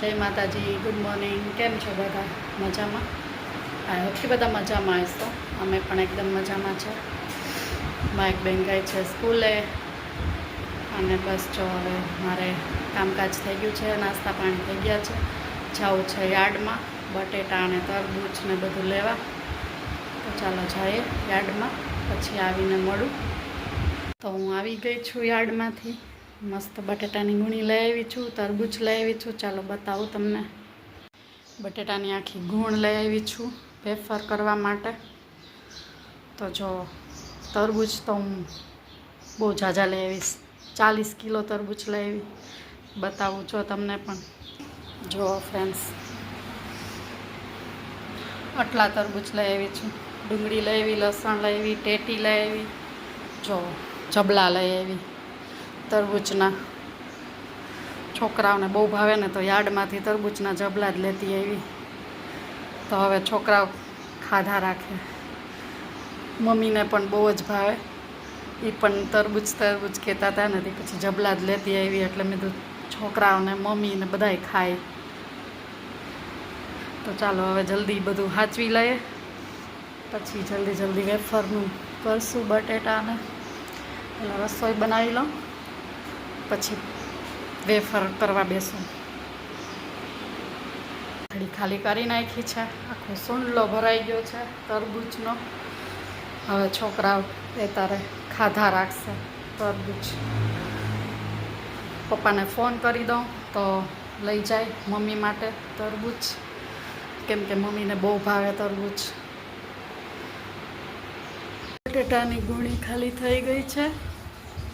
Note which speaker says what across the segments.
Speaker 1: જય માતાજી good morning કેમ છો બધા? મજામાં? આ હોપથી બધા મજામાં આવીશ તો અમે પણ એકદમ મજામાં છે. માઇક બેન ગઈ છે સ્કૂલે. અને બસ જો હવે મારે કામકાજ થઈ ગયું છે, નાસ્તા પાણી થઈ ગયા છે. જવું છે યાર્ડમાં, બટેટા અને તરબૂચ ને બધું લેવા. તો ચાલો જઈએ યાર્ડમાં, પછી આવીને મળું. તો હું આવી ગઈ છું યાર્ડમાંથી. મસ્ત બટેટાની ગુણી લઈ આવી છું, તરબૂચ લઈ આવી છું. ચાલો બતાવું તમને. બટેટાની આખી ગુણ લઈ આવી છું વેફર કરવા માટે. તો જો, તરબૂચ તો હું બહુ ઝાઝા લઈ આવીશ. ચાલીસ કિલો તરબૂચ લઈ આવી. બતાવું છો તમને પણ. જો ફ્રેન્ડ્સ આટલા તરબૂચ લઈ આવી છું. ડુંગળી લઈ આવી, લસણ લઈ આવી, ટેટી લઈ આવી. જો, જબલા લઈ આવી. તરબૂચના છોકરાઓને બહુ ભાવે ને તો યાર્ડમાંથી તરબૂચના જબલા જ લેતી આવી. તો હવે છોકરાઓ ખાધા રાખે. મમ્મીને પણ બહુ જ ભાવે. એ પણ તરબૂચ તરબૂચ કહેતા હતા નથી પછી જબલા જ લેતી આવી એટલે મેં તો છોકરાઓને, મમ્મીને બધાય ખાય. તો ચાલો હવે જલ્દી બધું સાચવી લઈએ. પછી જલ્દી જલ્દી વેફરનું કરશું બટેટાને. એટલે રસોઈ બનાવી લઉં. પછી વેફર કરવા બેસું. ઘડી ખાલી કરી નાખી છે. આખો સુંડલો ભરાઈ ગયો છે તરબૂચનો. હવે છોકરાઓ એ તારે ખાધા રાખશે તરબૂચ. પપ્પાને ફોન કરી દઉં તો લઈ જાય મમ્મી માટે તરબૂચ. કેમ કે મમ્મીને બહુ ભાવે તરબૂચ. બટેટાની ગુણી ખાલી થઈ ગઈ છે.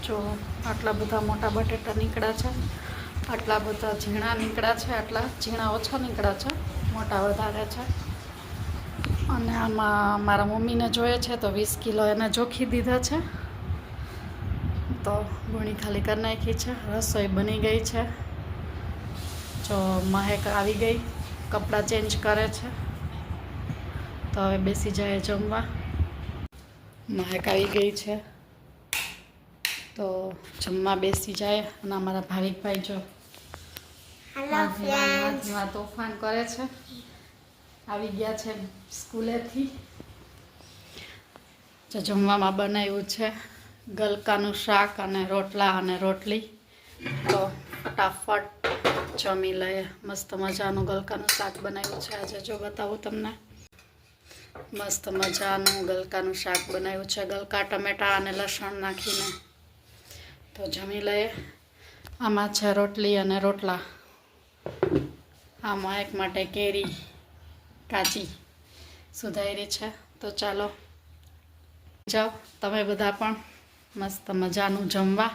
Speaker 1: જો આટલા બધા મોટા બટેટા નીકળ્યા છે, આટલા બધા ઝીણા નીકળ્યા છે, આટલા ઝીણા ઓછા નીકળ્યા છે, મોટા વધારે છે. અને આમાં મારા મમ્મીને જોઈએ છે તો વીસ કિલો એને જોખી દીધા છે. તો ગુણી ખાલી કરી નાખી છે, રસોઈ બની ગઈ છે. જો મહેક આવી ગઈ, કપડાં ચેન્જ કરે છે. તો હવે બેસી જાય જમવા. મહેક આવી ગઈ છે. તો જમવા બેસી જાય અને અમારા ભાવિકભાઈ જો તોફાન કરે છે. આવી ગયા છે સ્કૂલેથી. જો જમવામાં બનાવ્યું છે ગલકાનું શાક અને રોટલા અને રોટલી. તો ફટાફટ જમી લઈએ. મસ્ત મજાનું ગલકાનું શાક બનાવ્યું છે. આજે જો બતાવું તમને. મસ્ત મજાનું ગલકાનું શાક બનાવ્યું છે. ગલકા ટમેટા અને લસણ નાખીને. તો જમી લઈએ. આમાં છે રોટલી અને રોટલા. આમાં એક માટે કેરી, કાચી સુધારી છે. તો ચાલો. જાઓ. તમે બધા પણ મસ્ત મજાનું જમવા.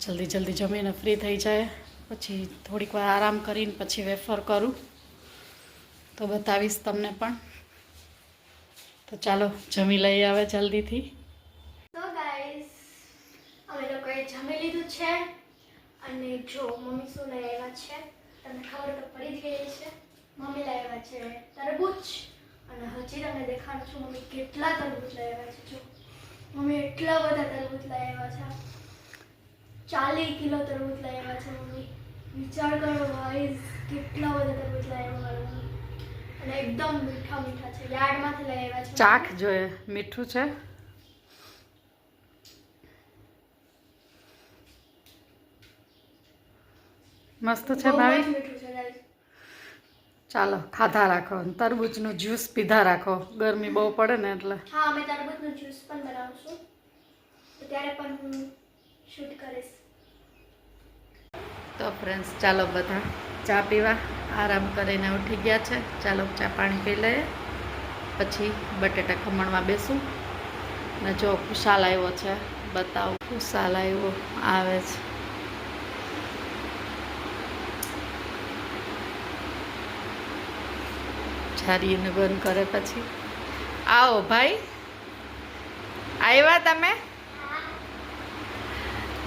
Speaker 1: જલ્દી જલ્દી જમીને ફ્રી થઈ જાય. પછી થોડીક વાર આરામ કરીને પછી વેફર કરું. તો બતાવીશ તમને પણ. તો ચાલો, જમી લઈએ આવે જલ્દીથી
Speaker 2: તો ગાઈસ અમે લોકોએ જમી લીધું છે? અને જો મમ્મી શું લઈ આવ્યા છે? તમને ખબર તો પડી જ ગઈ છે મમ્મી લઈ આવ્યા છે તરબૂચ. અને હજી તમને દેખાડું છું મમ્મી કેટલા તરબૂચ લઈ આવ્યા છે જો. મમ્મી એટલા બધા તરબૂચ લઈ આવ્યા છે. ચાલીસ કિલો તરબૂચ લઈ આવ્યા છે મમ્મી. વિચાર કરો વાઈઝ કેટલા બધા તરબૂચ લઈ આવ્યા મમ્મી. અને એકદમ મીઠા મીઠા છે. યાર્ડમાંથી લઈ આવ્યા છે
Speaker 1: ચાખ જોઈએ મીઠું છે? મસ્ત છે ભાઈ. ચાલો ખાધા રાખો. અને તરબૂચનું જ્યુસ પીધા રાખો. ગરમી બહુ પડે ને એટલે.
Speaker 2: હા અમે તરબૂચનું જ્યુસ પણ બનાવશું. તો ત્યારે પણ હું શૂટ કરીશ.
Speaker 1: તો ફ્રેન્ડ્સ ચાલો બધા ચા પીવા. આરામ કરીને ઉઠી ગયા છે. ચાલો ચા પાણી પી લઈએ. પછી બટેટા ખમણમાં બેસું. ને જો ખુશાલ આવ્યો છે. બતાવો ખુશાલ આવ્યો. આવે છે. છારીને બંધ કરે પછી? આવો ભાઈ. આવ્યા તમે?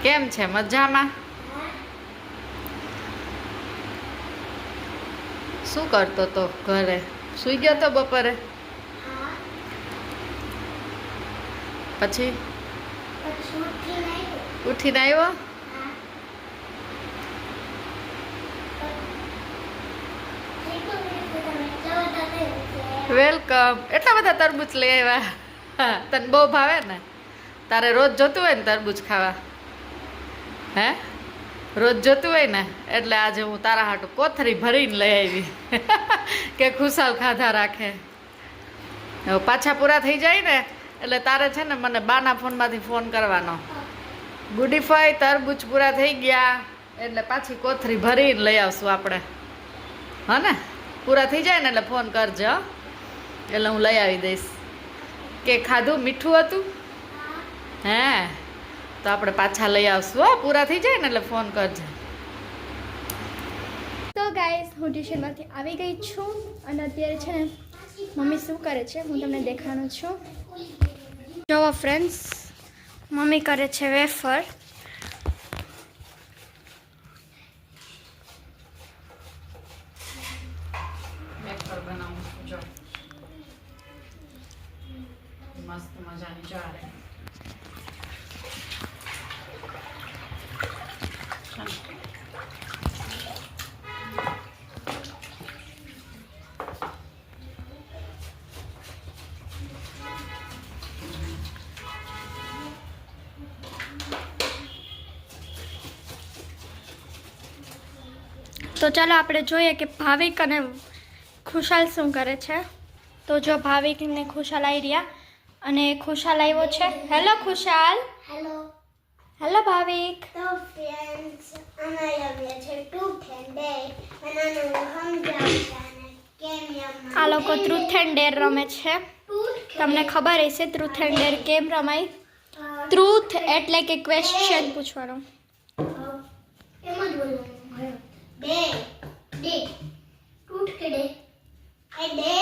Speaker 1: કેમ છે? મજામાં? શું કરતો તો ઘરે? સુઈ ગયો તો બપોરે? પછી? ઉઠીને આવ્યો? વેલકમ. એટલા બધા તરબૂચ લઈ આવ્યા. હા, તને બહુ ભાવે ને? તારે રોજ જોતું હોય ને તરબૂચ ખાવા? હે? રોજ જોતું હોય ને, એટલે આજે હું તારા હાટુ કોથરી ભરીને લઈ આવી. કે ખુશાલ ખાધા રાખે. પાછા પૂરા થઈ જાય ને, એટલે તારે છે ને મને બાના ફોનમાંથી ફોન કરવાનો. ગુડીફાઈ, તરબૂચ પૂરા થઈ ગયા, એટલે પાછી કોથરી ભરીને લઈ આવશું આપણે. હા ને? પૂરા થઈ જાય ને, એટલે ફોન કરજો. એટલે હું લઈ આવી દઈશ. કે ખાધું? મીઠું હતું? હે? તો આપણે પાછા લઈ આવશું, હો. પૂરા થઈ જાય ને એટલે ફોન કરજે.
Speaker 2: તો ગાઈસ હું ટ્યુશનમાંથી આવી ગઈ છું અને અત્યારે છે ને મમ્મી શું કરે છે? હું તમને દેખાડું છું. જોવો ફ્રેન્ડ્સ મમ્મી કરે છે વેફર
Speaker 1: બનાવું છું જો મસ્ત મજાની
Speaker 2: તો ચાલો આપણે જોઈએ કે ભાવિક અને ખુશાલ શું કરે છે. તો જો ભાવિક ને ખુશાલ આવી રહ્યા અને ખુશાલ આવ્યો છે. Hello Khushal.
Speaker 3: Hello
Speaker 2: hello Bhavik.
Speaker 3: તો ફ્રેન્ડ્સ અમે આવ્યા છે. ટુ ઠેન્ડે અને અને રમવાનું
Speaker 2: આ લોકો ટ્રુથ એન્ડ ડેર રમે છે. તમને ખબર હશે ટ્રુથ એન્ડ ડેર કેમ રમાય? ટ્રુથ એટલે કે ક્વેશ્ચન પૂછવાનો.
Speaker 3: એમ જ બોલવાનું. બે. ડે ટૂટ કે ડે એ ડે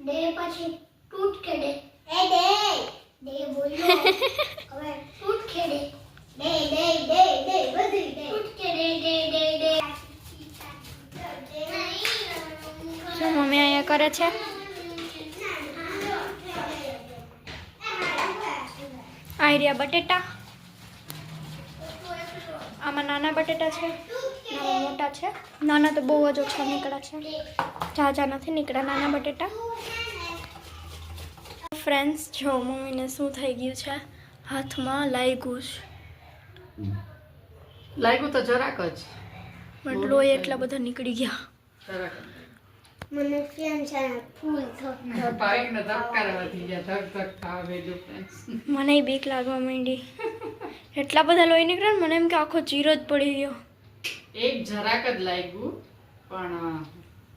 Speaker 3: ડે પછી ટૂટ કે એ દે દે બોલો હવે ટૂટ કે દે દે દે ડે બધી દે. ટૂટ કે દે દે દે.
Speaker 2: શું મમ્મી અહીંયા કરે છે? આઈરિયા બટેટા. આમાં નાના બટેટા છે નાના મોટા છે. નાના તો બહુ જ ઓછા નીકળ્યા છે. ઝાઝા નથી નીકળ્યા નાના બટેટા. ફ્રેન્ડ્સ જો મમ્મીને શું થઈ ગયું છે? હાથમાં લાગ્યું છે.
Speaker 1: લાગ્યું તો જરાક જ.
Speaker 2: બટ લોહી એટલા બધા નીકળી ગયા.
Speaker 1: જરાક
Speaker 3: મને કેમ છે ફૂલ થક
Speaker 1: ભાઈને ધબકારા વધી ગયા ધક ધક થાવે જો ફ્રેન્ડ્સ
Speaker 2: મને બીક લાગવા માંડી. એટલા બધા લોહી નીકળ્યા મને એમ કે આખો ચીરો જ પડી ગયો.
Speaker 1: એક જરાક જ લાગ્યું પણ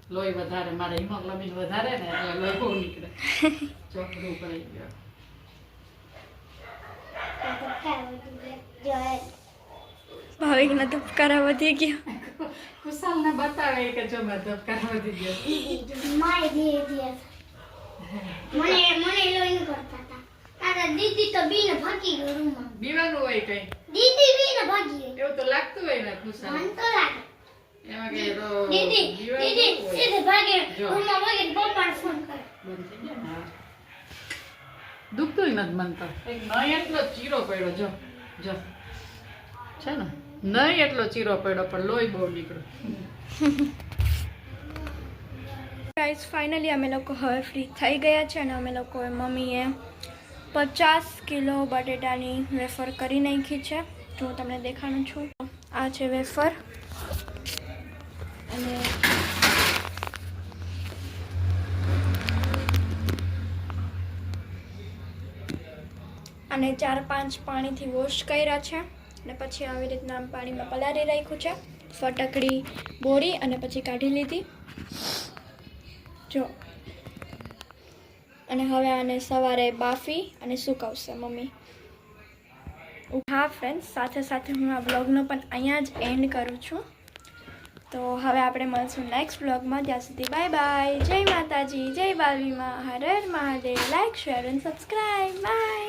Speaker 1: લોહી વધારે મારે હિમોગ્લોબિન વધારે ને એટલે લોહી બહુ નીકળે. ચોકડું કરી ગયો.
Speaker 2: ભાવિકના ધબકારા વધી ગયા.
Speaker 1: કુશાલને બતાવે કે જો મારે ધબકારા વધી ગયો.
Speaker 3: મારે ધીરે ધીરે મને મને લોહી કરતા હતા. તારા દીદી તો બીને ભાગી ગયો રૂમમાં.
Speaker 1: બીવાનું હોય કઈ?
Speaker 3: દીદી બીને ભાગી
Speaker 1: એવું તો લાગતું હોય ને કુશાલ
Speaker 3: મન તો લાગે.
Speaker 1: એમાં કઈ રો-
Speaker 3: દીદી દીદી સીધે ભાગે
Speaker 1: જો.
Speaker 3: ભાગે પપ્પાને ફોન કરે.
Speaker 1: બંધ થઈ ગયા ને? હા. દુખતું નથી મન તો. નહીં એટલો ચીરો પડ્યો જો જો. છે ને? નહીં એટલો ચીરો પડ્યો પણ લોહી બહુ નીકળ્યો.
Speaker 2: ગાઈઝ ફાઇનલી અમે લોકો હવે ફ્રી થઈ ગયા છે અને અમે લોકોએ મમ્મીએ પચાસ કિલો બટેટાની વેફર કરી નાખી છે. તો હું તમને દેખાડું છું. આ છે વેફર. અને અને ચાર પાંચ પાણીથી વોશ કર્યા છે. અને પછી આવી રીતના આમ પાણીમાં પલાળી રાખ્યું છે. ફટકડી બોળી અને પછી કાઢી લીધી. જો. અને હવે આને સવારે બાફી અને સુકવશે મમ્મી. હા ફ્રેન્ડ્સ સાથે સાથે હું આ બ્લોગનો પણ અહીંયા જ એન્ડ કરું છું. તો હવે આપણે મળશું નેક્સ્ટ બ્લોગમાં ત્યાં સુધી બાય બાય જય માતાજી, જય બાલવીમાં. હર હર Mahadev. Like share and subscribe bye